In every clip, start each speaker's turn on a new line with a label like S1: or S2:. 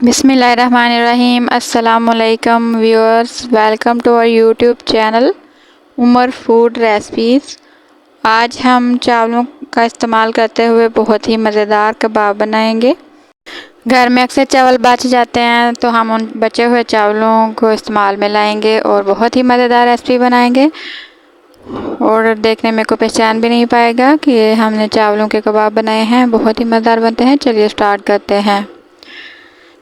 S1: बिसमीम अल्लाम viewers, welcome to our YouTube channel Umar food recipes. आज हम चावलों का इस्तेमाल करते हुए बहुत ही मज़ेदार कबाब बनाएँगे। घर में अक्सर चावल बच जाते हैं तो हम उन बचे हुए चावलों को इस्तेमाल में लाएँगे और बहुत ही मज़ेदार रेसिपी बनाएँगे। और देखने में कोई पहचान भी नहीं पाएगा कि हमने चावलों के कबाब बनाए हैं, बहुत ही मज़ेदार बनते हैं। चलिए स्टार्ट करते हैं।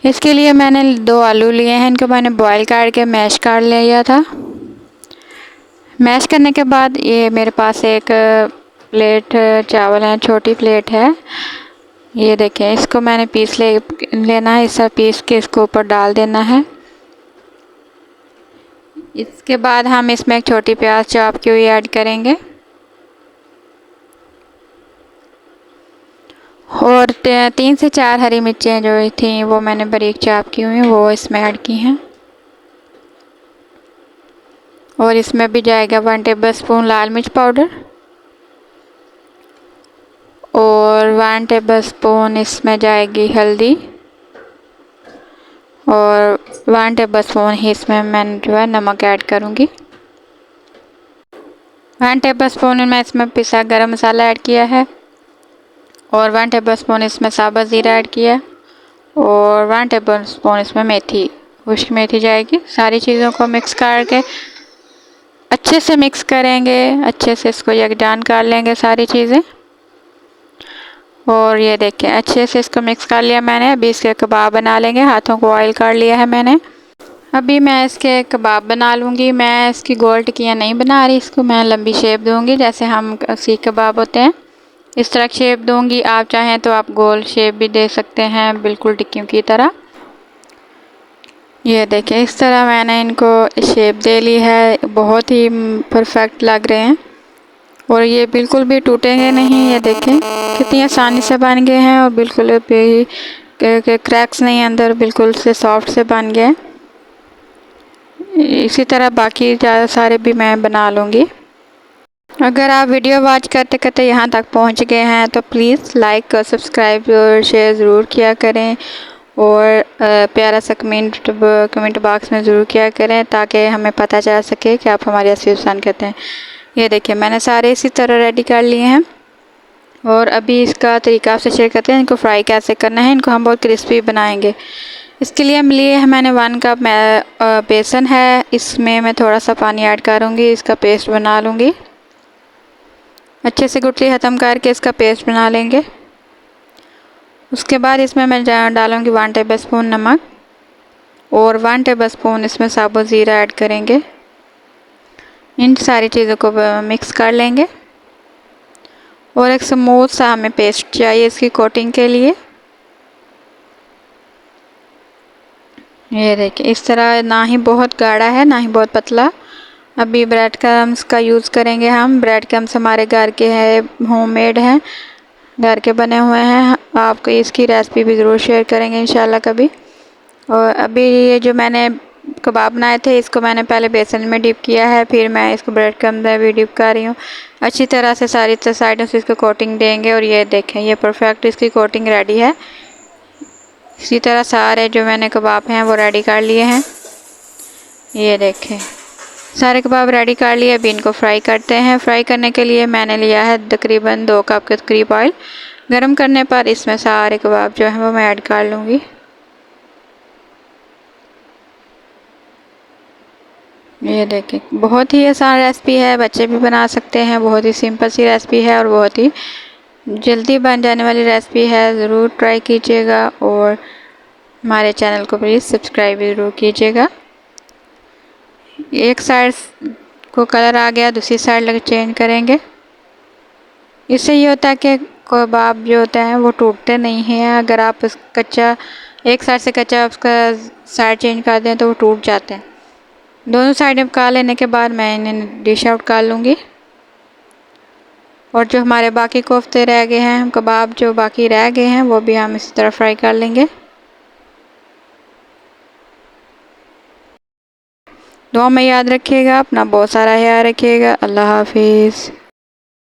S1: इसके लिए मैंने दो आलू लिए हैं। इनको मैंने बॉईल कर के मैश कर लिया था। मैश करने के बाद ये मेरे पास एक प्लेट चावल है, छोटी प्लेट है। ये देखें, इसको मैंने पीस ले, लेना है, इस पीस के इसको ऊपर डाल देना है। इसके बाद हम इसमें एक छोटी प्याज चॉप की हुई ऐड करेंगे और तीन से चार हरी मिर्चें जो थी, वो मैंने बारीक चाप की हुई, वो इसमें ऐड की हैं। और इसमें भी जाएगा वन टेबल स्पून लाल मिर्च पाउडर। और वन टेबल स्पून इसमें जाएगी हल्दी। और वन टेबल स्पून ही इसमें मैं जो है नमक ऐड करूँगी। वन टेबल स्पून मैं इसमें पिसा गरम मसाला ऐड किया है। और वन टेबल स्पून इसमें साबुत ज़ीरा ऐड किया और वन टेबल स्पून इसमें मेथी, खुश्क मेथी जाएगी। सारी चीज़ों को मिक्स करके अच्छे से मिक्स करेंगे, अच्छे से इसको यकजान कर लेंगे सारी चीज़ें। और ये देखें, अच्छे से इसको मिक्स कर लिया मैंने। अभी इसके कबाब बना लेंगे। हाथों को ऑयल कर लिया है मैंने। अभी मैं इसके कबाब बना लूँगी। मैं इसकी गोल टिक्कियाँ नहीं बना रही, इसको मैं लंबी शेप दूँगी, जैसे हम सीख कबाब होते हैं। इस तरह शेप दूँगी। आप चाहें तो आप गोल शेप भी दे सकते हैं, बिल्कुल टिक्कियों की तरह। ये देखें इस तरह मैंने इनको शेप दे ली है। बहुत ही परफेक्ट लग रहे हैं। और ये बिल्कुल भी टूटेंगे नहीं। ये देखें कितनी आसानी से बन गए हैं और बिल्कुल भी क्रैक्स नहीं अंदर, बिल्कुल से सॉफ्ट से बन गए। इसी तरह बाकी ज़्यादा सारे भी मैं बना लूँगी। अगर आप वीडियो वॉच करते करते यहाँ तक पहुँच गए हैं तो प्लीज़ लाइक और सब्सक्राइब और शेयर ज़रूर किया करें। और प्यारा सा कमेंट कमेंट बॉक्स में ज़रूर किया करें, ताकि हमें पता चल सके कि आप हमारी असली पसंद करते हैं। ये देखिए, मैंने सारे इसी तरह रेडी कर लिए हैं। और अभी इसका तरीका आपसे शेयर करते हैं, इनको फ्राई कैसे करना है, इनको हम बहुत क्रिस्पी बनाएँगे। इसके लिए हम लिए मैंने वन कप बेसन है, इसमें मैं थोड़ा सा पानी ऐड करूँगी, इसका पेस्ट बना लूँगी। अच्छे से गुटली ख़त्म करके इसका पेस्ट बना लेंगे। उसके बाद इसमें मैं डालूँगी वन टेबल स्पून नमक और वन टेबल स्पून इसमें साबुत ज़ीरा ऐड करेंगे। इन सारी चीज़ों को मिक्स कर लेंगे। और एक स्मूथ सा हमें पेस्ट चाहिए इसकी कोटिंग के लिए। ये देखिए, इस तरह ना ही बहुत गाढ़ा है, ना ही बहुत पतला। अभी ब्रेड क्रम्स का यूज़ करेंगे हम। ब्रेड क्रम्स हमारे घर के हैं होममेड हैं, घर के बने हुए हैं। आपको इसकी रेसिपी भी ज़रूर शेयर करेंगे इन कभी। और अभी ये जो मैंने कबाब बनाए थे, इसको मैंने पहले बेसन में डिप किया है, फिर मैं इसको ब्रेड क्रम में भी डिप कर रही हूँ। अच्छी तरह से सारी साइडों से इसको कोटिंग देंगे और ये देखें, ये परफेक्ट इसकी कोटिंग रेडी है। इसी तरह सारे जो मैंने कबाब हैं, वो रेडी कर लिए हैं। ये देखें। सारे कबाब रेडी कर लिए, अभी इनको फ्राई करते हैं। फ्राई करने के लिए मैंने लिया है तकरीबन दो कप के करीब ऑयल गर्म करने पर इसमें सारे कबाब जो हैं वो मैं ऐड कर लूँगी। ये देखें बहुत ही आसान रेसिपी है, बच्चे भी बना सकते हैं। बहुत ही सिंपल सी रेसिपी है और बहुत ही जल्दी बन जाने वाली रेसिपी है। ज़रूर ट्राई कीजिएगा और हमारे चैनल को प्लीज़ सब्सक्राइब ज़रूर कीजिएगा। एक साइड को कलर आ गया, दूसरी साइड लग चेंज करेंगे। इससे ये होता है कि कबाब जो होता है, वो टूटते नहीं हैं। अगर आप कच्चा, एक साइड से कच्चा उसका साइड चेंज कर दें तो वो टूट जाते हैं। दोनों साइड पका लेने के बाद मैं इन्हें डिश आउट कर लूँगी। और जो हमारे बाकी कोफ्ते रह गए हैं हम कबाब जो बाकी रह गए हैं, वो भी हम इसी तरह फ्राई कर लेंगे। दुआ में याद रखिएगा अपना बहुत सारा ख्याल रखिएगा। अल्लाह हाफिज़।